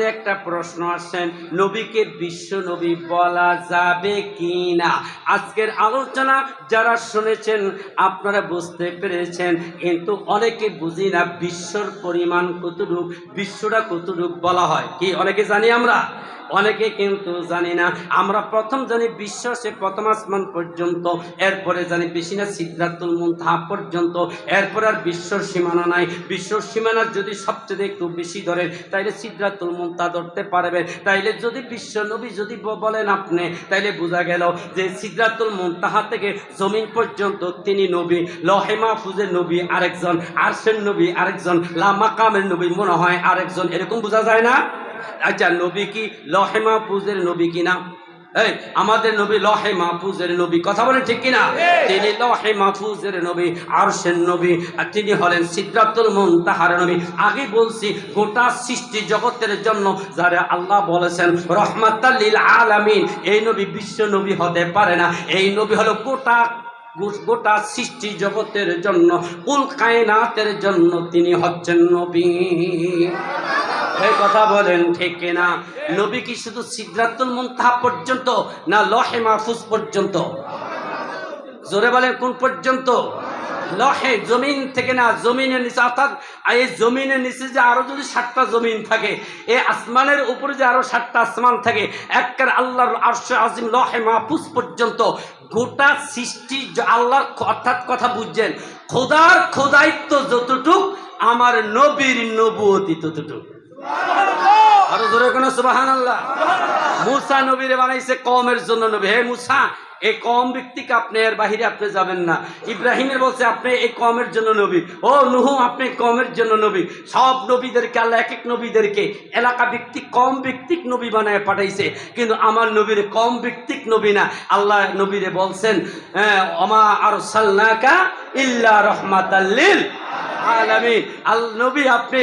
মনে একটা প্রশ্ন আসেন নবীকে বিশ্ব নবী বলা যাবে কি না আজকের আলোচনা যারা শুনেছেন, আপনারা বুঝতে পেরেছেন, কিন্তু অনেকে বুঝি না বিশ্বর পরিমাণ কতটুক, বিশ্বটা কতটুক বলা হয়। কি, অনেকে জানি আমরা? অনেকে কিন্তু জানি না। আমরা প্রথম জানি বিশ্ব সে প্রথম আসমান পর্যন্ত, এরপরে জানি বেশি না সিদ্ধার্থুল মুন্তাহা পর্যন্ত, এরপরে আর বিশ্বর সীমানা নাই। বিশ্বর সীমানা যদি সবচেয়ে একটু বেশি ধরেন, তাইলে সিদ্ধার্থুল মুন্তাহা ধরতে পারবেন তাইলে যদি বিশ্ব নবী যদি বলেন আপনি, তাইলে বোঝা গেল যে সিদ্ধার্থুল মুন্তাহা থেকে জমিন পর্যন্ত তিনি নবী, লহে মাহফুজের নবী আরেকজন, আরশের নবী আরেকজন লামাকামের নবী মনে হয় আরেকজন, এরকম বোঝা যায় না? আচ্ছা নবী কি লহে মাহফুজের নবী কিনা? এই আমাদের নবী লহে মাহফুজের নবী। কথা বলেন ঠিক কিনা? তিনি লহে মাহফুজের নবী আরশের নবী আর তিনি হলেন সিদ্ধাতুল মুনতাহার নবী। আগে বলছি গোটা সৃষ্টি জগতের জন্য যারা আল্লাহ বলেছেন রহমাতাল্লিল আলামিন এই নবী বিশ্ব নবী হতে পারে না। এই নবী হলো গোটা গোটা সৃষ্টি জগতের জন্য কুল কায়নাতের জন্য তিনি হচ্ছেন নবী। এই কথা বলেন, ঠিক না নবী কি শুধু সিদ্ধাতুল মুনতাহা পর্যন্ত না লহে মাহফুজ পর্যন্ত? জোরে বলেন, কোন পর্যন্ত? লহে জমিন থেকে না জমিনের নিচে, অর্থাৎ এই জমিনের নিচে যে আরও যদি সাতটা জমিন থাকে এই আসমানের উপরে যে আরও সাতটা আসমান থাকে একবার আল্লাহর আরশ আজিম লহে মাহফুজ পর্যন্ত গোটা সৃষ্টি আল্লাহর অর্থাৎ কথা বুঝছেন, খোদার খোদায়িত্ব যতটুক, আমার নবীর নবুয়তি ততটুক। আরও জোরে কোনো সুবাহান আল্লাহ মুসা নবীরে বানাইছে কমের জন্য নবী। হে মুসা এই কম ব্যক্তিকে আপনি এর বাহিরে আপনি যাবেন না। ইব্রাহিমের বলছে আপনি এই কমের জন্য নবী। ও নুহু আপনি কমের জন্য নবী। সব নবীদেরকে আল্লাহ এক এক নবীদেরকে এলাকা ভিত্তিক কম ব্যক্তিক নবী বানায় পাঠাইছে। কিন্তু আমার নবীর কম ব্যক্তিক নবী না। আল্লাহ নবীরে বলছেন হ্যাঁ, অমা আর সাল্লাকা ইল্লা রহমাতাল্লিল আলামিন, আল নবী আপনি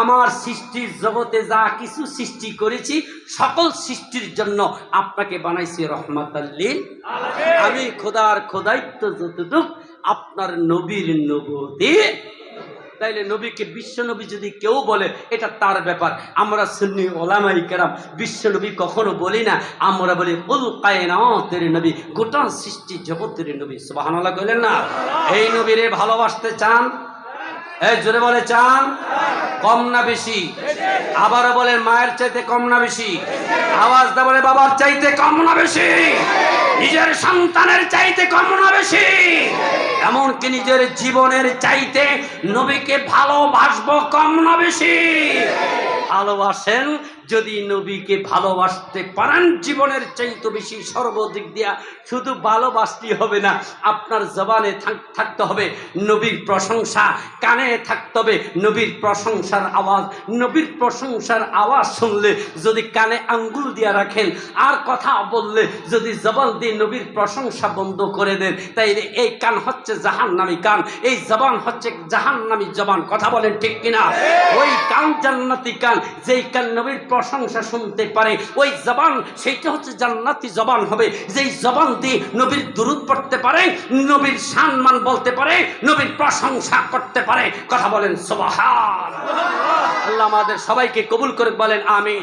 আমার সৃষ্টির জগতে যা কিছু সৃষ্টি করেছি, সকল সৃষ্টির জন্য আপনাকে বানাইছি রহমাতাল্লিল আমি খোদার খোদাইত্ব যতটুক আপনার নবীর নবী তাইলে নবীকে বিশ্ব নবী যদি কেউ বলে, এটা তার ব্যাপার। আমরা সুন্নি ওলামাই কেরাম, বিশ্ব নবী কখনো বলি না। আমরা বলি, উল কায়নাতের নবী, গোটা সৃষ্টি জগতের নবী। সুবহানাল্লাহ কইলেন না? এই নবীরে ভালোবাসতে চান? জোরে বলে চান? কম না বেশি। আবারও বলে, মায়ের চাইতে কম না বেশি। আওয়াজ দা বলে, বাবার চাইতে কম না বেশি। নিজের সন্তানের চাইতে কম না বেশি। এমনকি নিজের জীবনের চাইতে নবীকে ভালোবাসবো কম না বেশি। ভালোবাসেন যদি নবীকে ভালোবাসতে পারেন জীবনের চাইতে বেশি সর্বদিক দিয়া শুধু ভালোবাসতেই হবে না আপনার জবানে থাকতে হবে নবীর প্রশংসা কানে থাকতে হবে নবীর প্রশংসার আওয়াজ। নবীর প্রশংসার আওয়াজ শুনলে যদি কানে আঙ্গুল দিয়া রাখেন আর কথা বললে যদি জবান দিয়ে নবীর প্রশংসা বন্ধ করে দেন তাই এই কান হচ্ছে জাহান্নামী কান এই জবান হচ্ছে জাহান্নামী জবান। কথা বলেন ঠিক কিনা? ওই কান জান্নাতি কান যেই কান নবীর প্রশংসা শুনতে পারে। ওই জবান, সেইটা হচ্ছে জান্নাতি জবান হবে। যেই জবান দিয়ে নবীর দুরুদ পড়তে পারে, নবীর সম্মান বলতে পারে, নবীর প্রশংসা করতে পারে। কথা বলেন সুবহান আল্লাহ আমাদের সবাইকে কবুল করে বলেন, আমিন।